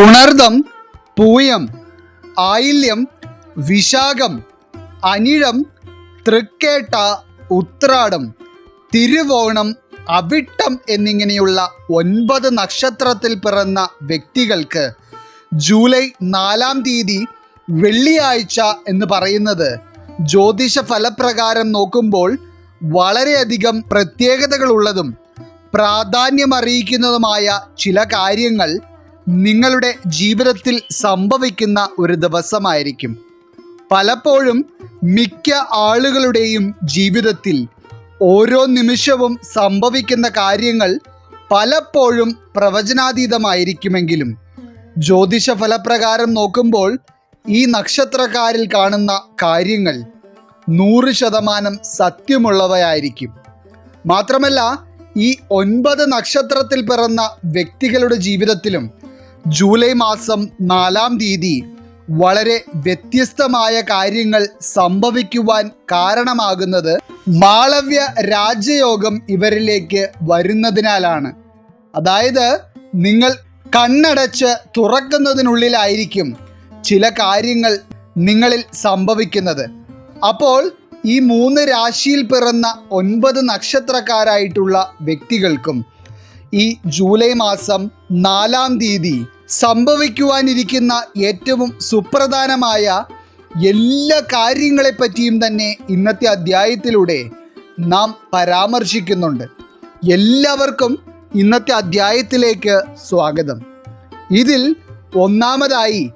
പുണർദം പൂയം ആയില്യം വിശാഖം അനിഴം തൃക്കേട്ട ഉത്രാടം തിരുവോണം അവിട്ടം എന്നിങ്ങനെയുള്ള ഒൻപത് നക്ഷത്രത്തിൽ പിറന്ന വ്യക്തികൾക്ക് ജൂലൈ നാലാം തീയതി വെള്ളിയാഴ്ച എന്ന് പറയുന്നത് ജ്യോതിഷ ഫലപ്രകാരം നോക്കുമ്പോൾ വളരെയധികം പ്രത്യേകതകളുള്ളതും പ്രാധാന്യമറിയിക്കുന്നതുമായ ചില കാര്യങ്ങൾ നിങ്ങളുടെ ജീവിതത്തിൽ സംഭവിക്കുന്ന ഒരു ദിവസമായിരിക്കും. പലപ്പോഴും മിക്ക ആളുകളുടെയും ജീവിതത്തിൽ ഓരോ നിമിഷവും സംഭവിക്കുന്ന കാര്യങ്ങൾ പലപ്പോഴും പ്രവചനാതീതമായിരിക്കുമെങ്കിലും ജ്യോതിഷ ഫലപ്രകാരം നോക്കുമ്പോൾ ഈ നക്ഷത്രക്കാരിൽ കാണുന്ന കാര്യങ്ങൾ നൂറ് ശതമാനം സത്യമുള്ളവയായിരിക്കും. മാത്രമല്ല ഈ ഒൻപത് നക്ഷത്രത്തിൽ പിറന്ന വ്യക്തികളുടെ ജീവിതത്തിലും ജൂലൈ മാസം നാലാം തീയതി വളരെ വ്യത്യസ്തമായ കാര്യങ്ങൾ സംഭവിക്കുവാൻ കാരണമാകുന്നത് മാളവ്യ രാജ്യയോഗം ഇവരിലേക്ക് വരുന്നതിനാലാണ്. അതായത് നിങ്ങൾ കണ്ണടച്ച് തുറക്കുന്നതിനുള്ളിലായിരിക്കും ചില കാര്യങ്ങൾ നിങ്ങളിൽ സംഭവിക്കുന്നത്. അപ്പോൾ ഈ മൂന്ന് രാശിയിൽ പിറന്ന ഒൻപത് നക്ഷത്രക്കാരായിട്ടുള്ള വ്യക്തികൾക്കും ഈ ജൂലൈ മാസം നാലാം തീയതി സംഭവിക്കുവാനിരിക്കുന്ന ഏറ്റവും സുപ്രധാനമായ എല്ലാ കാര്യങ്ങളെപ്പറ്റിയും തന്നെ ഇന്നത്തെ അധ്യായത്തിലൂടെ നാം പരാമർശിക്കുന്നുണ്ട്. എല്ലാവർക്കും ഇന്നത്തെ അധ്യായത്തിലേക്ക് സ്വാഗതം. ഇതിൽ ഒന്നാമതായി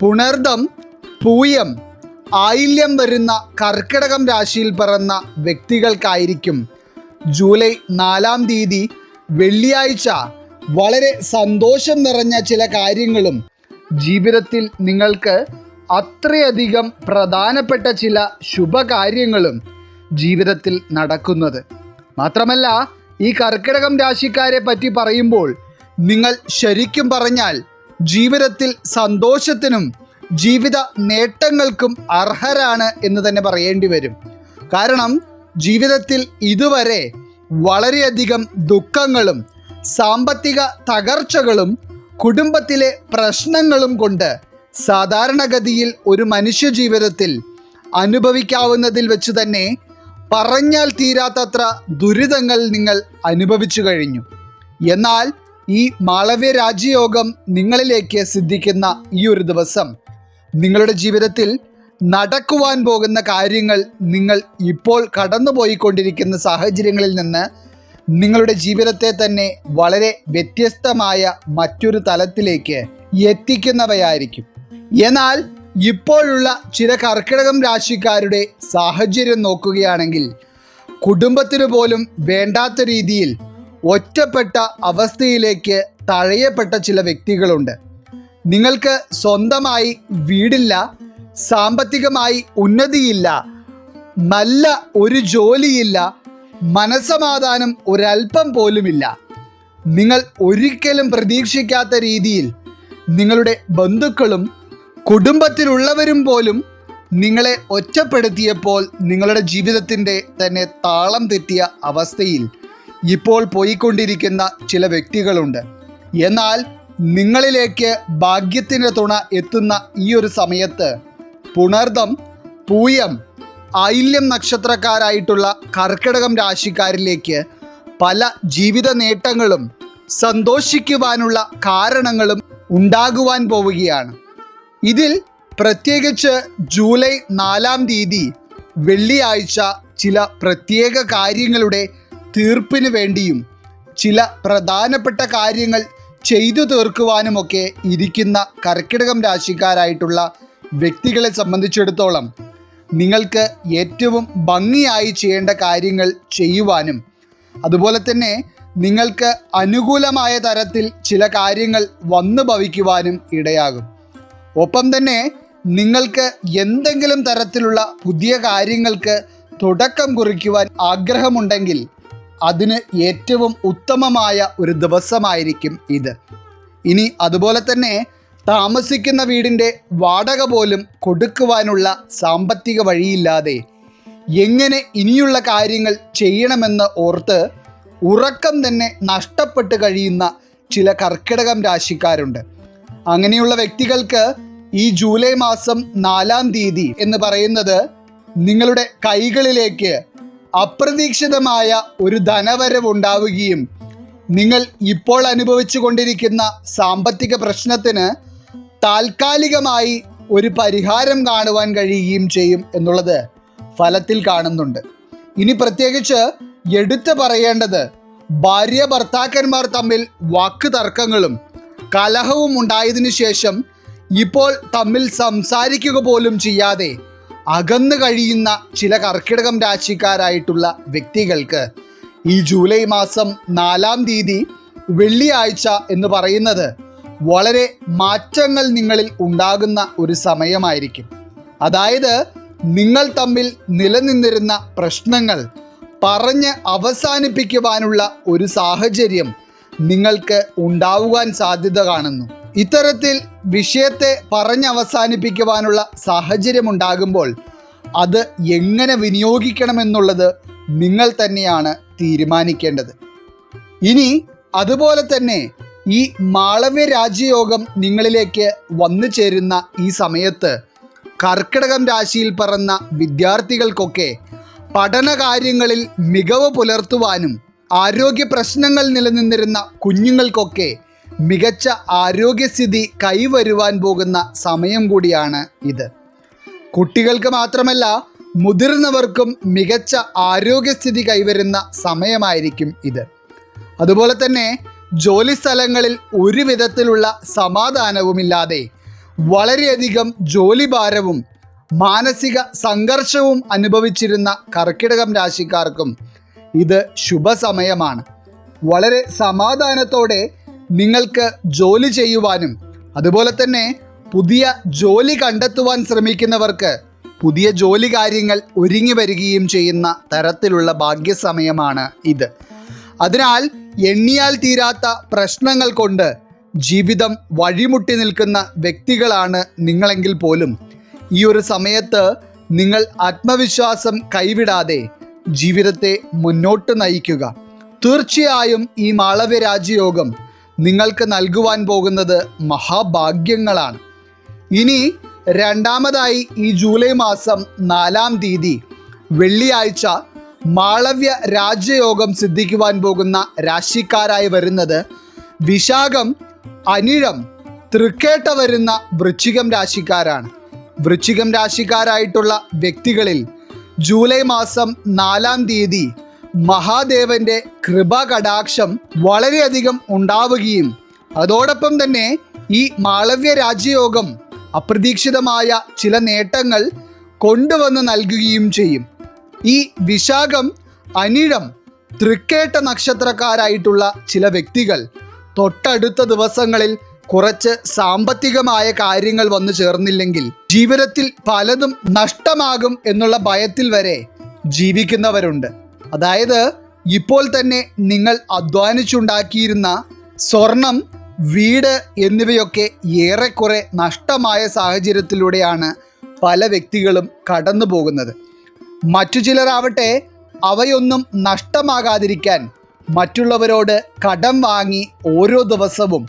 പുണർദം പൂയം ആയില്യം വരുന്ന കർക്കിടകം രാശിയിൽ പിറന്ന വ്യക്തികൾക്കായിരിക്കും ജൂലൈ നാലാം തീയതി വെള്ളിയാഴ്ച വളരെ സന്തോഷം നിറഞ്ഞ ചില കാര്യങ്ങളും ജീവിതത്തിൽ നിങ്ങൾക്ക് അത്രയധികം പ്രധാനപ്പെട്ട ചില ശുഭകാര്യങ്ങളും ജീവിതത്തിൽ നടക്കുന്നത്. മാത്രമല്ല ഈ കർക്കിടകം രാശിക്കാരെ പറ്റി പറയുമ്പോൾ നിങ്ങൾ ശരിക്കും പറഞ്ഞാൽ ജീവിതത്തിൽ സന്തോഷത്തിനും ജീവിത നേട്ടങ്ങൾക്കും അർഹരാണ് എന്ന് തന്നെ പറയേണ്ടി വരും. കാരണം ജീവിതത്തിൽ ഇതുവരെ വളരെയധികം ദുഃഖങ്ങളും സാമ്പത്തിക തകർച്ചകളും കുടുംബത്തിലെ പ്രശ്നങ്ങളും കൊണ്ട് സാധാരണഗതിയിൽ ഒരു മനുഷ്യ ജീവിതത്തിൽ അനുഭവിക്കാവുന്നതിൽ വെച്ച് തന്നെ പറഞ്ഞാൽ തീരാത്തത്ര ദുരിതങ്ങൾ നിങ്ങൾ അനുഭവിച്ചു കഴിഞ്ഞു. എന്നാൽ ഈ മാളവ്യ രാജ്യയോഗം നിങ്ങളിലേക്ക് സിദ്ധിക്കുന്ന ഈ ഒരു ദിവസം നിങ്ങളുടെ ജീവിതത്തിൽ നടക്കുവാൻ പോകുന്ന കാര്യങ്ങൾ നിങ്ങൾ ഇപ്പോൾ കടന്നുപോയിക്കൊണ്ടിരിക്കുന്ന സാഹചര്യങ്ങളിൽ നിന്ന് നിങ്ങളുടെ ജീവിതത്തെ തന്നെ വളരെ വ്യത്യസ്തമായ മറ്റൊരു തലത്തിലേക്ക് എത്തിക്കുന്നവയായിരിക്കും. എന്നാൽ ഇപ്പോഴുള്ള ചില കർക്കിടകം രാശിക്കാരുടെ സാഹചര്യം നോക്കുകയാണെങ്കിൽ കുടുംബത്തിന് പോലും വേണ്ടാത്ത രീതിയിൽ ഒറ്റപ്പെട്ട അവസ്ഥയിലേക്ക് തഴയപ്പെട്ട ചില വ്യക്തികളുണ്ട്. നിങ്ങൾക്ക് സ്വന്തമായി വീടില്ല സാമ്പത്തികമായി ഉന്നതിയില്ല. നല്ല ഒരു ജോലിയില്ല. മനസമാധാനം ഒരല്പം പോലുമില്ല. നിങ്ങൾ ഒരിക്കലും പ്രതീക്ഷിക്കാത്ത രീതിയിൽ നിങ്ങളുടെ ബന്ധുക്കളും കുടുംബത്തിലുള്ളവരും പോലും നിങ്ങളെ ഒറ്റപ്പെടുത്തിയപ്പോൾ നിങ്ങളുടെ ജീവിതത്തിന്റെ തന്നെ താളം തെറ്റിയ അവസ്ഥയിൽ ഇപ്പോൾ പോയിക്കൊണ്ടിരിക്കുന്ന ചില വ്യക്തികളുണ്ട്. എന്നാൽ നിങ്ങളിലേക്ക് ഭാഗ്യത്തിന്റെ തുണ എത്തുന്ന ഈ ഒരു സമയത്ത് പുണർദം പൂയം ഐല്യം നക്ഷത്രക്കാരായിട്ടുള്ള കർക്കിടകം രാശിക്കാരിലേക്ക് പല ജീവിത നേട്ടങ്ങളും സന്തോഷിക്കുവാനുള്ള കാരണങ്ങളും ഉണ്ടാകുവാൻ പോവുകയാണ്. ഇതിൽ പ്രത്യേകിച്ച് ജൂലൈ നാലാം തീയതി വെള്ളിയാഴ്ച ചില പ്രത്യേക കാര്യങ്ങളുടെ തീർപ്പിന് വേണ്ടിയും ചില പ്രധാനപ്പെട്ട കാര്യങ്ങൾ ചെയ്തു തീർക്കുവാനുമൊക്കെ ഇരിക്കുന്ന കർക്കിടകം രാശിക്കാരായിട്ടുള്ള വ്യക്തികളെ സംബന്ധിച്ചിടത്തോളം നിങ്ങൾക്ക് ഏറ്റവും ഭംഗിയായി ചെയ്യേണ്ട കാര്യങ്ങൾ ചെയ്യുവാനും അതുപോലെ തന്നെ നിങ്ങൾക്ക് അനുകൂലമായ തരത്തിൽ ചില കാര്യങ്ങൾ വന്നു ഭവിക്കുവാനും ഇടയാകും. ഒപ്പം തന്നെ നിങ്ങൾക്ക് എന്തെങ്കിലും തരത്തിലുള്ള പുതിയ കാര്യങ്ങൾക്ക് തുടക്കം കുറിക്കുവാൻ ആഗ്രഹമുണ്ടെങ്കിൽ അതിന് ഏറ്റവും ഉത്തമമായ ഒരു ദിവസമായിരിക്കും ഇത്. ഇനി അതുപോലെ തന്നെ താമസിക്കുന്ന വീടിന്റെ വാടക പോലും കൊടുക്കുവാനുള്ള സാമ്പത്തിക വഴിയില്ലാതെ എങ്ങനെ ഇനിയുള്ള കാര്യങ്ങൾ ചെയ്യണമെന്ന് ഓർത്ത് ഉറക്കം തന്നെ നഷ്ടപ്പെട്ട് കഴിയുന്ന ചില കർക്കിടകം രാശിക്കാരുണ്ട്. അങ്ങനെയുള്ള വ്യക്തികൾക്ക് ഈ ജൂലൈ മാസം നാലാം തീയതി എന്ന് പറയുന്നത് നിങ്ങളുടെ കൈകളിലേക്ക് അപ്രതീക്ഷിതമായ ഒരു ധനവരവ് ഉണ്ടാവുകയും നിങ്ങൾ ഇപ്പോൾ അനുഭവിച്ചു കൊണ്ടിരിക്കുന്ന സാമ്പത്തിക പ്രശ്നത്തിന് താൽക്കാലികമായി ഒരു പരിഹാരം കാണുവാൻ കഴിയുകയും ചെയ്യും എന്നുള്ളത് ഫലത്തിൽ കാണുന്നുണ്ട്. ഇനി പ്രത്യേകിച്ച് എടുത്തു പറയേണ്ടത് ഭാര്യ ഭർത്താക്കന്മാർ തമ്മിൽ വാക്ക് തർക്കങ്ങളും കലഹവും ഉണ്ടായതിനു ശേഷം ഇപ്പോൾ തമ്മിൽ സംസാരിക്കുക പോലും ചെയ്യാതെ അകന്നു കഴിയുന്ന ചില കർക്കിടകം രാശിക്കാരായിട്ടുള്ള വ്യക്തികൾക്ക് ഈ ജൂലൈ മാസം നാലാം തീയതി വെള്ളിയാഴ്ച എന്ന് പറയുന്നത് വളരെ മാറ്റങ്ങൾ നിങ്ങളിൽ ഉണ്ടാകുന്ന ഒരു സമയമായിരിക്കും. അതായത് നിങ്ങൾ തമ്മിൽ നിലനിന്നിരുന്ന പ്രശ്നങ്ങൾ പറഞ്ഞ് അവസാനിപ്പിക്കുവാനുള്ള ഒരു സാഹചര്യം നിങ്ങൾക്ക് ഉണ്ടാവുവാൻ സാധ്യത കാണുന്നു. ഇത്തരത്തിൽ വിഷയത്തെ പറഞ്ഞ് അവസാനിപ്പിക്കുവാനുള്ള സാഹചര്യം ഉണ്ടാകുമ്പോൾ അത് എങ്ങനെ വിനിയോഗിക്കണമെന്നുള്ളത് നിങ്ങൾ തന്നെയാണ് തീരുമാനിക്കേണ്ടത്. ഇനി അതുപോലെ തന്നെ ഈ മാളവ്യ രാജ്യയോഗം നിങ്ങളിലേക്ക് വന്നു ചേരുന്ന ഈ സമയത്ത് കർക്കിടകം രാശിയിൽ പറന്ന വിദ്യാർത്ഥികൾക്കൊക്കെ പഠനകാര്യങ്ങളിൽ മികവ് പുലർത്തുവാനും ആരോഗ്യ പ്രശ്നങ്ങൾ നിലനിന്നിരുന്ന കുഞ്ഞുങ്ങൾക്കൊക്കെ മികച്ച ആരോഗ്യസ്ഥിതി കൈവരുവാൻ പോകുന്ന സമയം കൂടിയാണ് ഇത്. കുട്ടികൾക്ക് മാത്രമല്ല മുതിർന്നവർക്കും മികച്ച ആരോഗ്യസ്ഥിതി കൈവരുന്ന സമയമായിരിക്കും ഇത്. അതുപോലെ തന്നെ ജോലി സ്ഥലങ്ങളിൽ ഒരു വിധത്തിലുള്ള സമാധാനവുമില്ലാതെ വളരെയധികം ജോലിഭാരവും മാനസിക സംഘർഷവും അനുഭവിച്ചിരുന്ന കർക്കിടകം രാശിക്കാർക്കും ഇത് ശുഭസമയമാണ്. വളരെ സമാധാനത്തോടെ നിങ്ങൾക്ക് ജോലി ചെയ്യുവാനും അതുപോലെ തന്നെ പുതിയ ജോലി കണ്ടെത്തുവാൻ ശ്രമിക്കുന്നവർക്ക് പുതിയ ജോലി കാര്യങ്ങൾ ഒരുങ്ങി വരികയും ചെയ്യുന്ന തരത്തിലുള്ള ഭാഗ്യസമയമാണ് ഇത്. അതിനാൽ എണ്ണിയാൽ തീരാത്ത പ്രശ്നങ്ങൾ കൊണ്ട് ജീവിതം വഴിമുട്ടി നിൽക്കുന്ന വ്യക്തികളാണ് നിങ്ങളെങ്കിൽ പോലും. ഈ ഒരു സമയത്ത് നിങ്ങൾ ആത്മവിശ്വാസം കൈവിടാതെ ജീവിതത്തെ മുന്നോട്ട് നയിക്കുക. തീർച്ചയായും ഈ മാളവ്യ രാജയോഗം നിങ്ങൾക്ക് നൽകുവാൻ പോകുന്നത് മഹാഭാഗ്യങ്ങളാണ്. ഇനി രണ്ടാമതായി ഈ ജൂലൈ മാസം നാലാം തീയതി വെള്ളിയാഴ്ച മാളവ്യ രാജ്യയോഗം സിദ്ധിക്കുവാൻ പോകുന്ന രാശിക്കാരായി വരുന്നത് വിശാഖം അനിഴം തൃക്കേട്ട വരുന്ന വൃശ്ചികം രാശിക്കാരാണ്. വൃശ്ചികം രാശിക്കാരായിട്ടുള്ള വ്യക്തികളിൽ ജൂലൈ മാസം നാലാം തീയതി മഹാദേവന്റെ കൃപകടാക്ഷം വളരെയധികം ഉണ്ടാവുകയും അതോടൊപ്പം തന്നെ ഈ മാളവ്യ രാജ്യയോഗം അപ്രതീക്ഷിതമായ ചില നേട്ടങ്ങൾ കൊണ്ടുവന്ന് നൽകുകയും ചെയ്യും. ഈ വിശാഖം അനിഴം തൃക്കേട്ട നക്ഷത്രക്കാരായിട്ടുള്ള ചില വ്യക്തികൾ തൊട്ടടുത്ത ദിവസങ്ങളിൽ കുറച്ച് സാമ്പത്തികമായ കാര്യങ്ങൾ വന്നു ചേർന്നില്ലെങ്കിൽ ജീവിതത്തിൽ പലതും നഷ്ടമാകും എന്നുള്ള ഭയത്തിൽ വരെ ജീവിക്കുന്നവരുണ്ട്. അതായത് ഇപ്പോൾ തന്നെ നിങ്ങൾ അധ്വാനിച്ചുണ്ടാക്കിയിരുന്ന സ്വർണം വീട് എന്നിവയൊക്കെ ഏറെക്കുറെ നഷ്ടമായ സാഹചര്യത്തിലൂടെയാണ് പല വ്യക്തികളും കടന്നു പോകുന്നത് മറ്റു ചിലരാവട്ടെ അവയൊന്നും നഷ്ടമാകാതിരിക്കാൻ മറ്റുള്ളവരോട് കടം വാങ്ങി ഓരോ ദിവസവും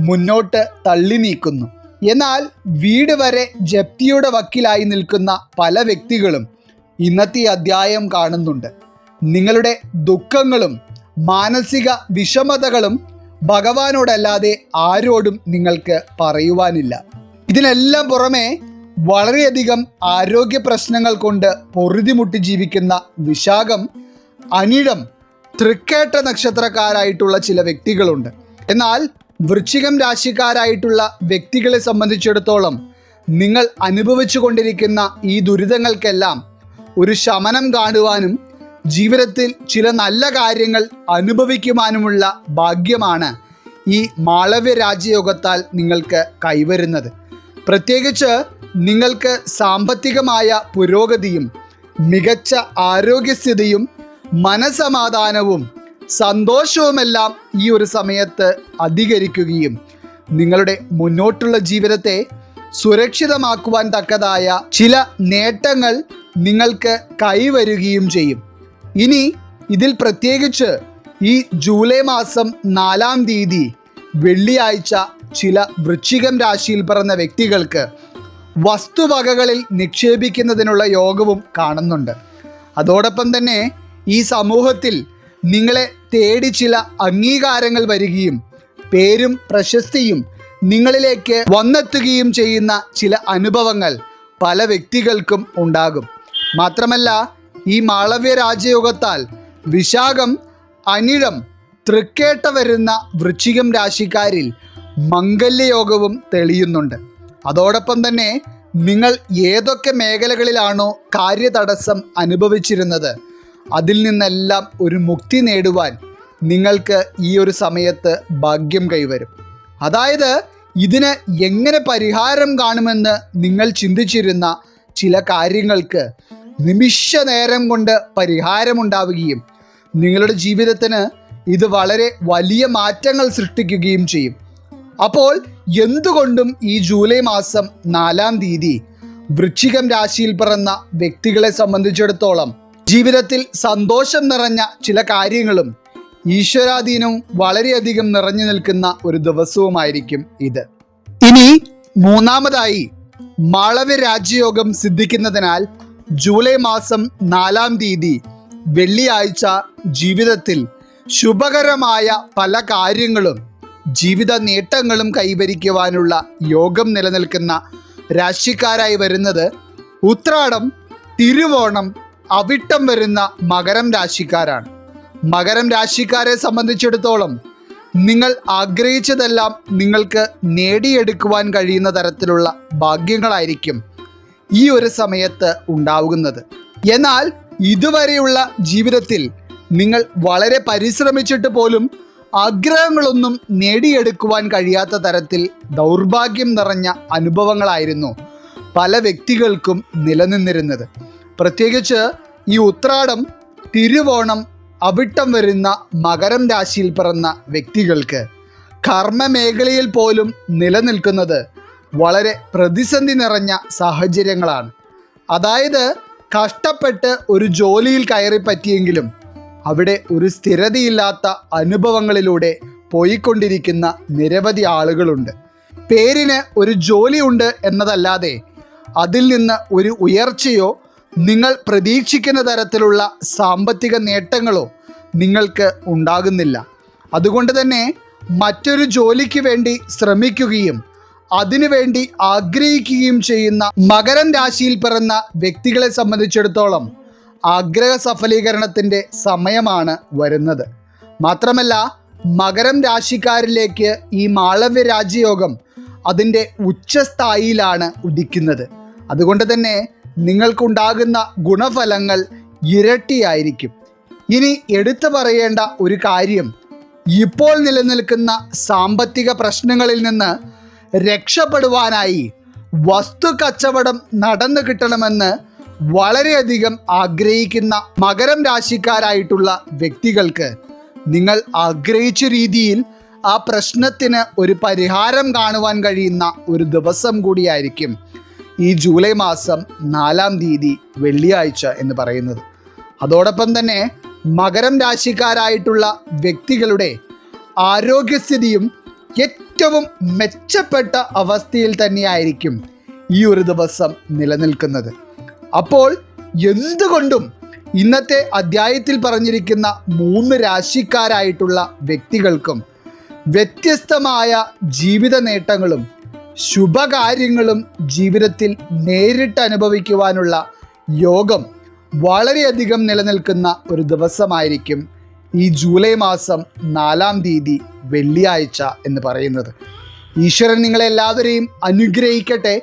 മുന്നോട്ട് തള്ളി നീക്കുന്നു. എന്നാൽ വീട് വരെ ജപ്തിയുടെ വക്കിലായി നിൽക്കുന്ന പല വ്യക്തികളും ഇന്നത്തെ അധ്യായം കാണുന്നുണ്ട്. നിങ്ങളുടെ ദുഃഖങ്ങളും മാനസിക വിഷമതകളും ഭഗവാനോടല്ലാതെ ആരോടും നിങ്ങൾക്ക് പറയുവാനില്ല. ഇതിനെല്ലാം പുറമെ വളരെയധികം ആരോഗ്യ പ്രശ്നങ്ങൾ കൊണ്ട് പൊറുതിമുട്ടി ജീവിക്കുന്ന വിശാഖം അനിഴം തൃക്കേട്ട നക്ഷത്രക്കാരായിട്ടുള്ള ചില വ്യക്തികളുണ്ട്. എന്നാൽ വൃശ്ചികം രാശിക്കാരായിട്ടുള്ള വ്യക്തികളെ സംബന്ധിച്ചിടത്തോളം നിങ്ങൾ അനുഭവിച്ചു കൊണ്ടിരിക്കുന്ന ഈ ദുരിതങ്ങൾക്കെല്ലാം ഒരു ശമനം കാണുവാനും ജീവിതത്തിൽ ചില നല്ല കാര്യങ്ങൾ അനുഭവിക്കുവാനുമുള്ള ഭാഗ്യമാണ് ഈ മാളവ്യ രാജയോഗത്താൽ നിങ്ങൾക്ക് കൈവരുന്നത്. പ്രത്യേകിച്ച് നിങ്ങൾക്ക് സാമ്പത്തികമായ പുരോഗതിയും മികച്ച ആരോഗ്യസ്ഥിതിയും മനസമാധാനവും സന്തോഷവുമെല്ലാം ഈ ഒരു സമയത്ത് അധികരിക്കുകയും നിങ്ങളുടെ മുന്നോട്ടുള്ള ജീവിതത്തെ സുരക്ഷിതമാക്കുവാൻ തക്കതായ ചില നേട്ടങ്ങൾ നിങ്ങൾക്ക് കൈവരുകയും ചെയ്യും. ഇനി ഇതിൽ പ്രത്യേകിച്ച് ഈ ജൂലൈ മാസം നാലാം തീയതി വെള്ളിയാഴ്ച ചില വൃശ്ചികം രാശിയിൽ പിറന്ന വ്യക്തികൾക്ക് വസ്തുവകകളിൽ നിക്ഷേപിക്കുന്നതിനുള്ള യോഗവും കാണുന്നുണ്ട്. അതോടൊപ്പം തന്നെ ഈ സമൂഹത്തിൽ നിങ്ങളെ തേടി ചില അംഗീകാരങ്ങൾ വരികയും പേരും പ്രശസ്തിയും നിങ്ങളിലേക്ക് വന്നെത്തുകയും ചെയ്യുന്ന ചില അനുഭവങ്ങൾ പല വ്യക്തികൾക്കും ഉണ്ടാകും. മാത്രമല്ല ഈ മാളവ്യ രാജയോഗത്താൽ വിശാഖം അനിഴം തൃക്കേട്ട വരുന്ന വൃശ്ചികം രാശിക്കാരിൽ മംഗല്യയോഗവും തെളിയുന്നുണ്ട്. അതോടൊപ്പം തന്നെ നിങ്ങൾ ഏതൊക്കെ മേഖലകളിലാണോ കാര്യതടസ്സം അനുഭവിച്ചിരുന്നത് അതിൽ നിന്നെല്ലാം ഒരു മുക്തി നേടുവാൻ നിങ്ങൾക്ക് ഈ ഒരു സമയത്ത് ഭാഗ്യം കൈവരും. അതായത് ഇതിന് എങ്ങനെ പരിഹാരം കാണുമെന്ന് നിങ്ങൾ ചിന്തിച്ചിരുന്ന ചില കാര്യങ്ങൾക്ക് നിമിഷ നേരം കൊണ്ട് പരിഹാരമുണ്ടാവുകയും നിങ്ങളുടെ ജീവിതത്തിന് ഇത് വളരെ വലിയ മാറ്റങ്ങൾ സൃഷ്ടിക്കുകയും ചെയ്യും. അപ്പോൾ എന്തുകൊണ്ടും ഈ ജൂലൈ മാസം നാലാം തീയതി വൃശ്ചികം രാശിയിൽ പിറന്ന വ്യക്തികളെ സംബന്ധിച്ചിടത്തോളം ജീവിതത്തിൽ സന്തോഷം നിറഞ്ഞ ചില കാര്യങ്ങളും ഈശ്വരാധീനവും വളരെയധികം നിറഞ്ഞു നിൽക്കുന്ന ഒരു ദിവസവുമായിരിക്കും ഇത്. ഇനി മൂന്നാമതായി മാളവ്യ രാജ്യയോഗം സിദ്ധിക്കുന്നതിനാൽ ജൂലൈ മാസം നാലാം തീയതി വെള്ളിയാഴ്ച ജീവിതത്തിൽ ശുഭകരമായ പല കാര്യങ്ങളും ജീവിത നേട്ടങ്ങളും കൈവരിക്കുവാനുള്ള യോഗം നിലനിൽക്കുന്ന രാശിക്കാരായി വരുന്നത് ഉത്രാടം തിരുവോണം അവിട്ടം വരുന്ന മകരം രാശിക്കാരാണ്. മകരം രാശിക്കാരെ സംബന്ധിച്ചിടത്തോളം നിങ്ങൾ ആഗ്രഹിച്ചതെല്ലാം നിങ്ങൾക്ക് നേടിയെടുക്കുവാൻ കഴിയുന്ന തരത്തിലുള്ള ഭാഗ്യങ്ങളായിരിക്കും ഈ ഒരു സമയത്ത് ഉണ്ടാവുന്നത്. എന്നാൽ ഇതുവരെയുള്ള ജീവിതത്തിൽ നിങ്ങൾ വളരെ പരിശ്രമിച്ചിട്ട് പോലും ആഗ്രഹങ്ങളൊന്നും നേടിയെടുക്കുവാൻ കഴിയാത്ത തരത്തിൽ ദൗർഭാഗ്യം നിറഞ്ഞ അനുഭവങ്ങളായിരുന്നു പല വ്യക്തികൾക്കും നിലനിന്നിരുന്നത്. പ്രത്യേകിച്ച് ഈ ഉത്രാടം തിരുവോണം അവിട്ടം വരുന്ന മകരം രാശിയിൽ പിറന്ന വ്യക്തികൾക്ക് കർമ്മ മേഖലയിൽ പോലും നിലനിൽക്കുന്നത് വളരെ പ്രതിസന്ധി നിറഞ്ഞ സാഹചര്യങ്ങളാണ്. അതായത് കഷ്ടപ്പെട്ട് ഒരു ജോലിയിൽ കയറി പറ്റിയെങ്കിലും അവിടെ ഒരു സ്ഥിരതയില്ലാത്ത അനുഭവങ്ങളിലൂടെ പോയിക്കൊണ്ടിരിക്കുന്ന നിരവധി ആളുകളുണ്ട്. പേരിന് ഒരു ജോലിയുണ്ട് എന്നതല്ലാതെ അതിൽ നിന്ന് ഒരു ഉയർച്ചയോ നിങ്ങൾ പ്രതീക്ഷിക്കുന്ന തരത്തിലുള്ള സാമ്പത്തിക നേട്ടങ്ങളോ നിങ്ങൾക്ക് ഉണ്ടാകുന്നില്ല. അതുകൊണ്ട് തന്നെ മറ്റൊരു ജോലിക്ക് വേണ്ടി ശ്രമിക്കുകയും അതിനുവേണ്ടി ആഗ്രഹിക്കുകയും ചെയ്യുന്ന മകരം രാശിയിൽ പിറന്ന വ്യക്തികളെ സംബന്ധിച്ചിടത്തോളം ആഗ്രഹ സഫലീകരണത്തിന്റെ സമയമാണ് വരുന്നത്. മാത്രമല്ല മകരം രാശിക്കാരിലേക്ക് ഈ മാളവ്യ രാജയോഗം അതിന്റെ ഉച്ചസ്ഥായിയിലാണ് ഉദിക്കുന്നത്. അതുകൊണ്ട് തന്നെ നിങ്ങൾക്കുണ്ടാകുന്ന ഗുണഫലങ്ങൾ ഇരട്ടിയായിരിക്കും. ഇനി എടുത്തു പറയേണ്ട ഒരു കാര്യം ഇപ്പോൾ നിലനിൽക്കുന്ന സാമ്പത്തിക പ്രശ്നങ്ങളിൽ നിന്ന് രക്ഷപ്പെടുവാനായി വസ്തു കച്ചവടം നടന്നു കിട്ടണമെന്ന് വളരെയധികം ആഗ്രഹിക്കുന്ന മകരം രാശിക്കാരായിട്ടുള്ള വ്യക്തികൾക്ക് നിങ്ങൾ ആഗ്രഹിച്ച രീതിയിൽ ആ പ്രശ്നത്തിന് ഒരു പരിഹാരം കാണുവാൻ കഴിയുന്ന ഒരു ദിവസം കൂടിയായിരിക്കും ഈ ജൂലൈ മാസം നാലാം തീയതി വെള്ളിയാഴ്ച എന്ന് പറയുന്നത്. അതോടൊപ്പം തന്നെ മകരം രാശിക്കാരായിട്ടുള്ള വ്യക്തികളുടെ ആരോഗ്യസ്ഥിതിയും ഏറ്റവും മെച്ചപ്പെട്ട അവസ്ഥയിൽ തന്നെയായിരിക്കും ഈ ഒരു ദിവസം നിലനിൽക്കുന്നത്. അപ്പോൾ എന്തുകൊണ്ടും ഇന്നത്തെ അധ്യായത്തിൽ പറഞ്ഞിരിക്കുന്ന മൂന്ന് രാശിക്കാരായിട്ടുള്ള വ്യക്തികൾക്കും വ്യത്യസ്തമായ ജീവിത നേട്ടങ്ങളും ശുഭകാര്യങ്ങളും ജീവിതത്തിൽ നേരിട്ട് അനുഭവിക്കുവാനുള്ള യോഗം വളരെയധികം നിലനിൽക്കുന്ന ഒരു ദിവസമായിരിക്കും ഈ ജൂലൈ മാസം നാലാം തീയതി വെള്ളിയാഴ്ച എന്ന് പറയുന്നത്. ഈശ്വരൻ നിങ്ങളെല്ലാവരെയും അനുഗ്രഹിക്കട്ടെ.